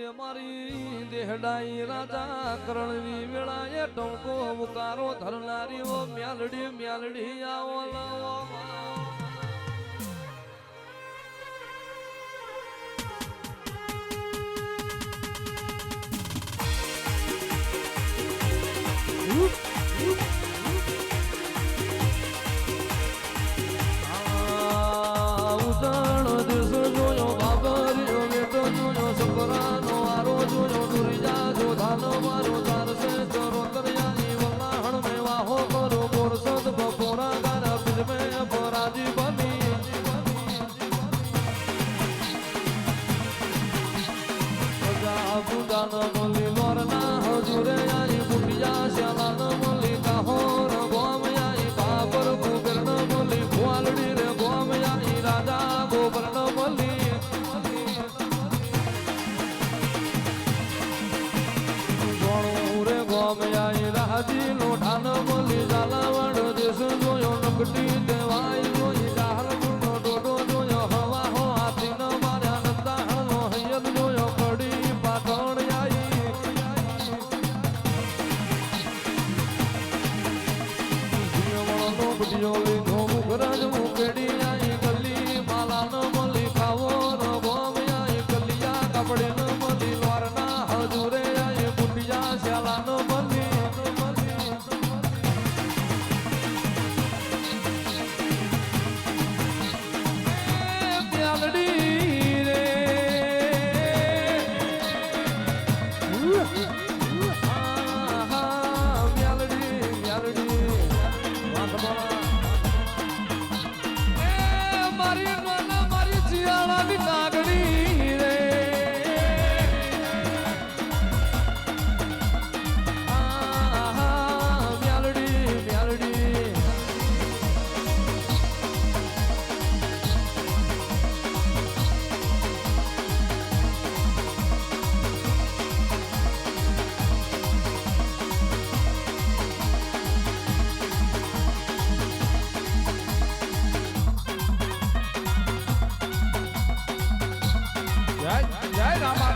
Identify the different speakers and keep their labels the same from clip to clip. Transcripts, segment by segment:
Speaker 1: જે મારી દેહડાઈ રાજા કરણવી મેળાએ ટોંકો ઉકારો ધરનારી ઓ મ્યાલડી મ્યાલડી આવો લાવો. શ્યાલાન મુલી મોરના હજુરે આઈ બુટિયા શ્યાલાન મુલી કાહોર ગોમ આઈ પાપર કુકર્ણ મુલી રાજી લોઠાન મુલી જાલાવણ દેશ જોયો નકટી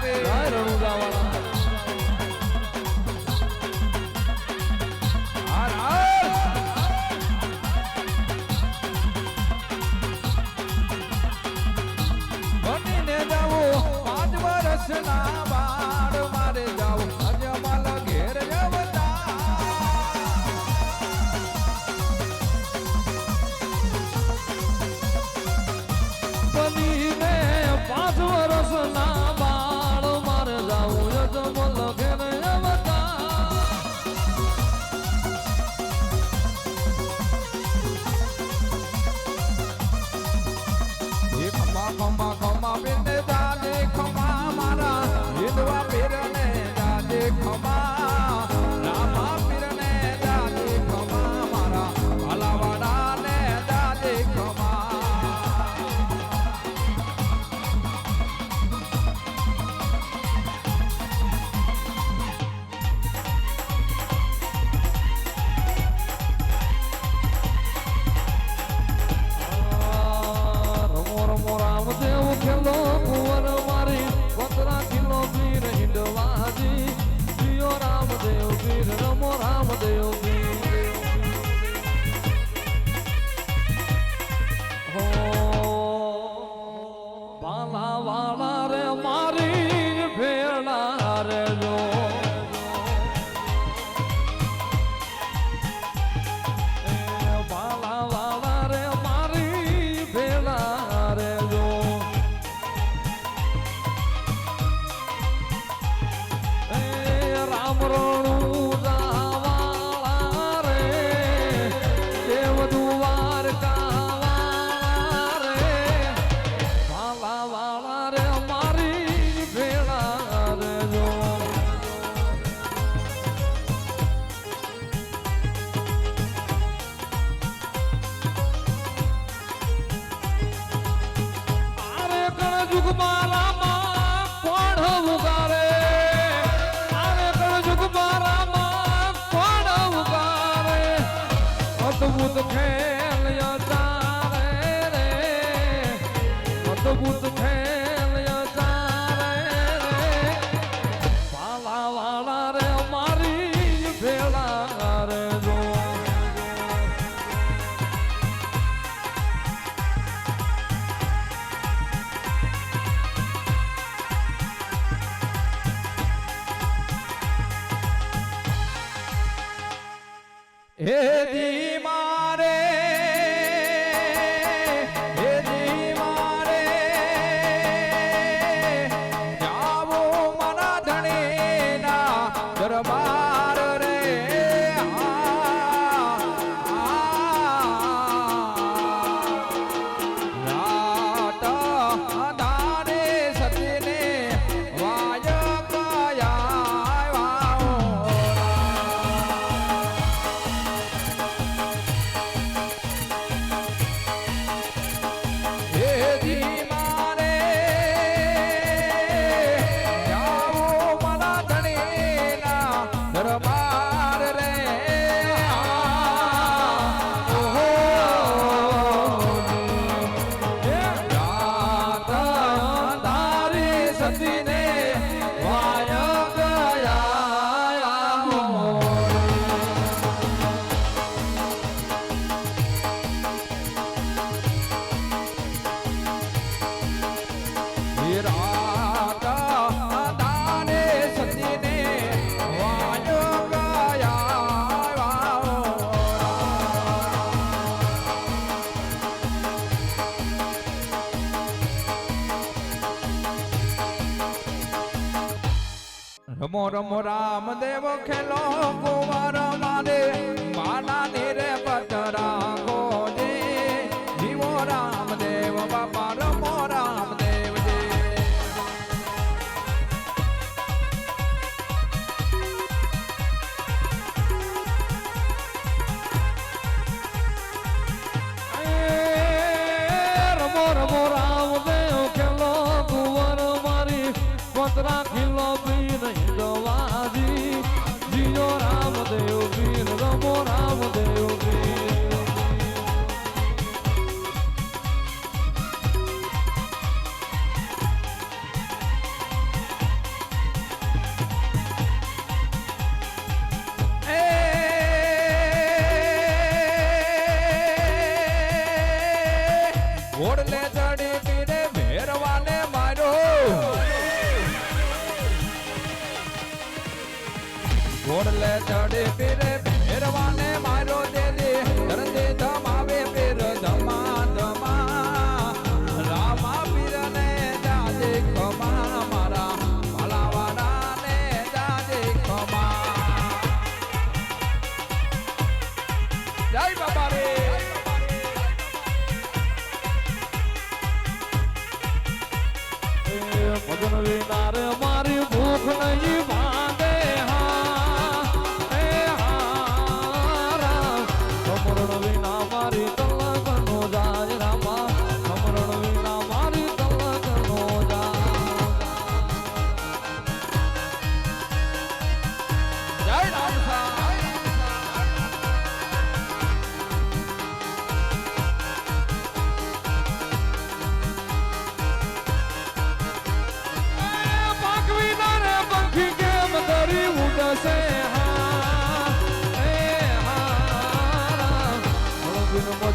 Speaker 1: Love you. Love ખેલ્યો તારે રે અદભુત ખેલ્યો તારે રે પાલા વાળા રે મારી ભેળા રે
Speaker 2: દી રમો રામ દેવ ખેલો કુંવર મારે માલા ને રે પતરા ગોજે જીવો રામ દેવ બાપા રમો રામ દેવ
Speaker 1: રમો રમો રામ દેવ ખેલો કુંવર મારી. પતરા ખીલો चढ़े पे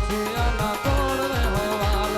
Speaker 1: મછિયાના તોડ રે હવાલ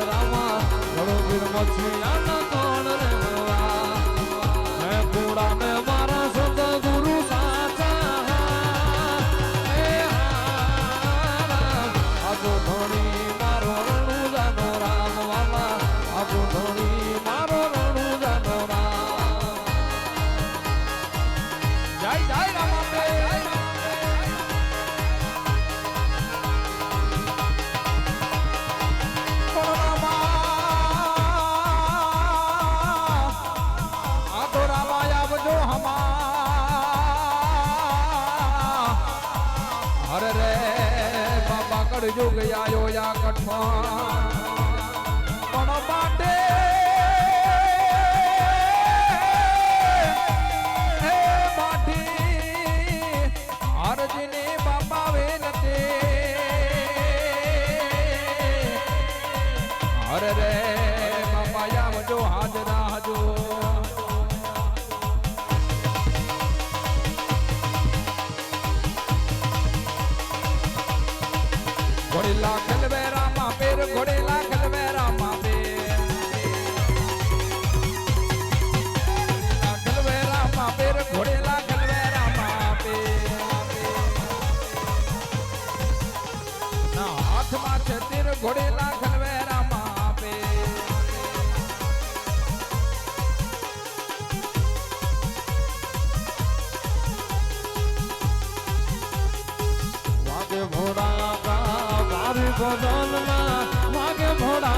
Speaker 2: કાળ યુગ આયો યા કઠમાં પણ માટે હે માઠી અરજીને
Speaker 1: બાપાવે বদল মা ভোড়া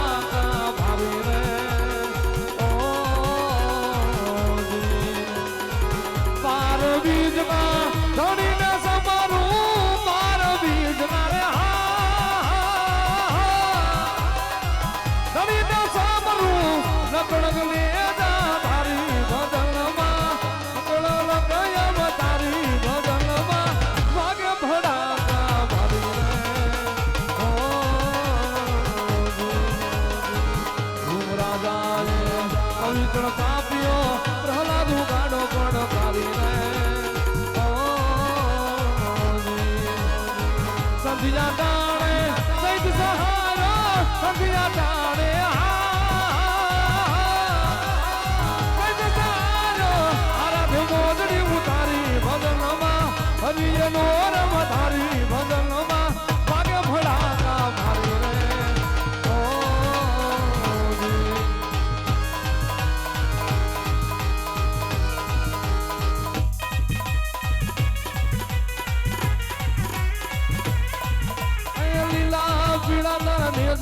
Speaker 1: સંધિયા ટાણે સૈદ સહારો ભજનમાં હરિયનો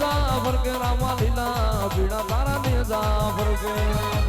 Speaker 1: નેજા ફરકે રામા લીલા પીળા તારા નેજા ફરકે